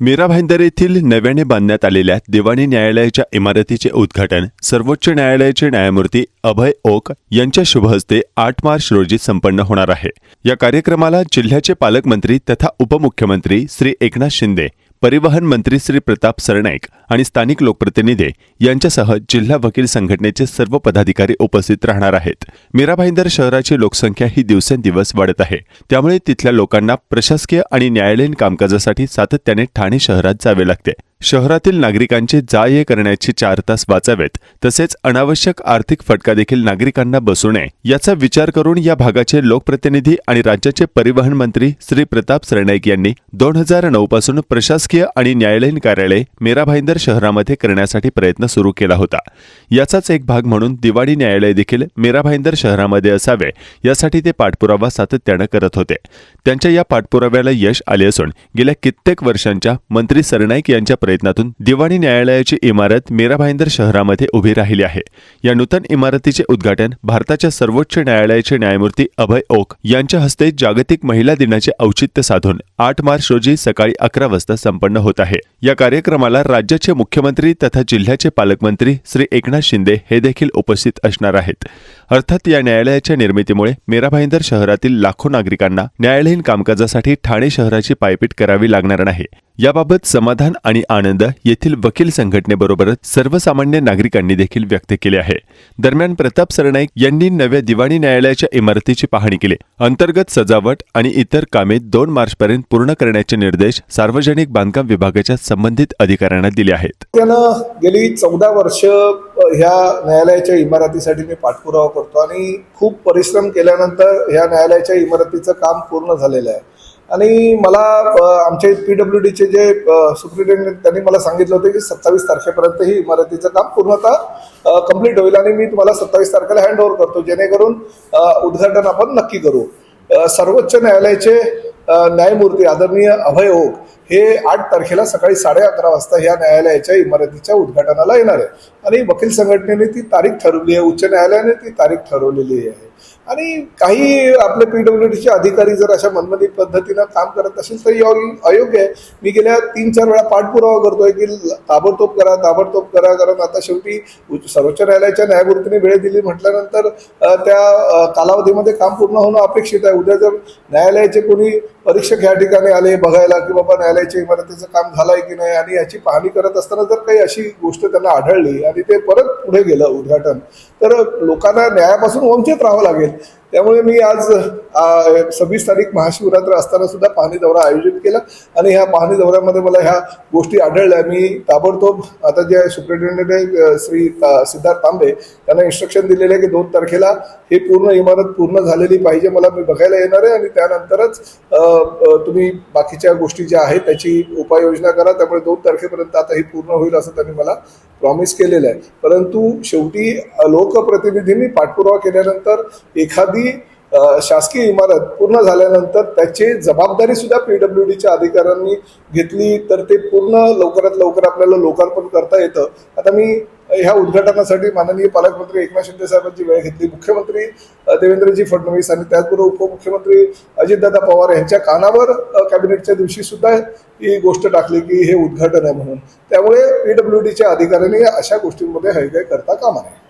मीरा भाईंदर येथील नव्याने बांधण्यात आलेल्या दिवाणी न्यायालयाच्या इमारतीचे उद्घाटन सर्वोच्च न्यायालयाचे न्यायमूर्ती अभय ओक यांच्या शुभहस्ते आठ मार्च रोजी संपन्न होणार आहे. या कार्यक्रमाला जिल्ह्याचे पालकमंत्री तथा उपमुख्यमंत्री श्री एकनाथ शिंदे परिवहन मंत्री श्री प्रताप सरनाईक आणि स्थानिक लोकप्रतिनिधी यांच्यासह जिल्हा वकील संघटनेचे सर्व पदाधिकारी उपस्थित राहणार आहेत. मीरा भाईंदर शहराची लोकसंख्या ही दिवसेंदिवस वाढत आहे. त्यामुळे तिथल्या लोकांना प्रशासकीय आणि न्यायालयीन कामकाजासाठी सातत्याने ठाणे शहरात जावे लागते. शहरातील नागरिकांचे जा ये करण्याचे चार तास वाचावेत तसेच अनावश्यक आर्थिक फटका देखील नागरिकांना बसू नये. याचा विचार करून या भागाचे लोकप्रतिनिधी आणि राज्याचे परिवहन मंत्री श्री प्रताप सरनाईक यांनी दोन हजार नऊ पासून प्रशासकीय आणि न्यायालयीन कार्यालय मेरा भाईंदर शहरामध्ये करण्यासाठी प्रयत्न सुरू केला होता. याचाच एक भाग म्हणून दिवाळी न्यायालय देखील मेरा भाईंदर शहरामध्ये असावे यासाठी ते पाठपुरावा सातत्यानं करत होते. त्यांच्या या पाठपुराव्याला यश आले असून गेल्या कित्येक वर्षांच्या मंत्री सरनाईक यांच्या प्रयत्नातून दिवाणी न्यायालयाची इमारत मीरा भाईंदर शहरामध्ये उभी राहिली आहे. या नूतन इमारतीचे उद्घाटन भारताच्या सर्वोच्च न्यायालयाचे न्यायमूर्ती अभय ओक यांच्या हस्ते जागतिक महिला दिनाचे औचित्य साधून आठ मार्च रोजी सकाळी अकरा वाजता संपन्न होत आहे. या कार्यक्रमाला राज्याचे मुख्यमंत्री तथा जिल्ह्याचे पालकमंत्री श्री एकनाथ शिंदे हे देखील उपस्थित असणार आहेत. अर्थात या न्यायालयाच्या निर्मितीमुळे मीरा भाईंदर शहरातील लाखो नागरिकांना न्यायालयीन कामकाजासाठी ठाणे शहराची पायपीट करावी लागणार नाही. याबाबत समाधान आणि आनंद येथील वकील संघटनेबरोबरच सर्वसामान्य नागरिकांनी देखील व्यक्त केले आहे. दरम्यान प्रताप सरनाईक यांनी नव्या दिवाणी न्यायालयाच्या इमारतीची पाहणी केली. अंतर्गत सजावट आणि इतर कामे दोन मार्चपर्यंत पूर्ण करण्याचे निर्देश सार्वजनिक बांधकाम विभागाच्या संबंधित अधिकाऱ्यांना दिले आहेत. त्यानं गेली चौदा वर्ष ह्या न्यायालयाच्या इमारतीसाठी मी पाठपुरावा करतो आणि खूप परिश्रम केल्यानंतर ह्या न्यायालयाच्या इमारतीचं काम पूर्ण झालेलं आहे. आणि मला आमचे पी डब्ल्यू डीचे जे सुप्रिटेंडेंट त्यांनी मला सांगितलं होतं की सत्तावीस तारखेपर्यंत ही इमारतीचं काम पूर्णतः कंप्लीट होईल आणि मी तुम्हाला सत्तावीस तारखेला हँड ओव्हर करतो जेणेकरून उद्घाटन आपण नक्की करू. सर्वोच्च न्यायालयाचे न्यायमूर्ती आदरणीय अभय ओक हे आठ तारखेला सकाळी साडे अकरा वाजता या न्यायालयाच्या इमारतीच्या उद्घाटनाला येणार आहे. आणि वकील संघटनेने ती तारीख ठरवली आहे उच्च न्यायालयाने ती तारीख ठरवलेली आहे. आणि काही आपले पी डब्ल्यू अधिकारी जर अशा मनमती पद्धतीनं काम करत असेल तर अयोग्य आहे. मी गेल्या तीन चार वेळा पाठपुरावा करतोय की ताबडतोब करा ताबडतोब करा. कारण आता शेवटी सर्वोच्च न्यायालयाच्या न्यायमूर्तीने वेळ दिली म्हटल्यानंतर त्या कालावधीमध्ये काम पूर्ण होणं अपेक्षित आहे. उद्या जर न्यायालयाचे कोणी परीक्षक या ठिकाणी आले बघायला की बाबा न्यायालयाच्या इमारतीचं काम झालंय की नाही आणि याची पाहणी करत असताना जर काही अशी गोष्ट त्यांना आढळली आणि ते परत पुढे गेलं उद्घाटन तर लोकांना न्यायापासून वंचित राहावं लागेल. त्यामुळे मी आज सव्वीस तारीख महाशिवरात्र असताना सुद्धा पाहणी दौरा आयोजित केला. आणि ह्या पाहणी दौऱ्यामध्ये मला ह्या गोष्टी आढळल्या. मी ताबडतोब आता जे सुप्रिटेंडेंट आहे, श्री सिद्धार्थ तांबे त्यांना इन्स्ट्रक्शन दिलेले आहे की दोन तारखेला हे पूर्ण इमारत पूर्ण झालेली पाहिजे मला मी बघायला येणार आहे. आणि त्यानंतरच तुम्ही बाकीच्या गोष्टी ज्या आहेत त्याची उपाययोजना करा. त्यामुळे दोन तारखेपर्यंत आता ही पूर्ण होईल असं त्यांनी मला प्रॉमिस केलेलं आहे. परंतु शेवटी लोकप्रतिनिधींनी पाठपुरावा केल्यानंतर एखादी शासकीय इमारत पूर्ण झाल्यानंतर त्याची जबाबदारी सुद्धा पीडब्ल्यू डीच्या अधिकाऱ्यांनी घेतली तर ते पूर्ण लवकरात लवकर आपल्याला लोकार्पण करता येतं. आता मी ह्या उद्घाटनासाठी माननीय पालकमंत्री एकनाथ शिंदे साहेबांची वेळ घेतली. मुख्यमंत्री देवेंद्रजी फडणवीस आणि त्याचबरोबर उपमुख्यमंत्री अजितदादा पवार यांच्या कानावर कॅबिनेटच्या दिवशी सुद्धा ही गोष्ट टाकली की हे उद्घाटन आहे म्हणून. त्यामुळे पीडब्ल्यू डीच्या अधिकाऱ्यांनी अशा गोष्टींमध्ये हयगय करता कामा नये.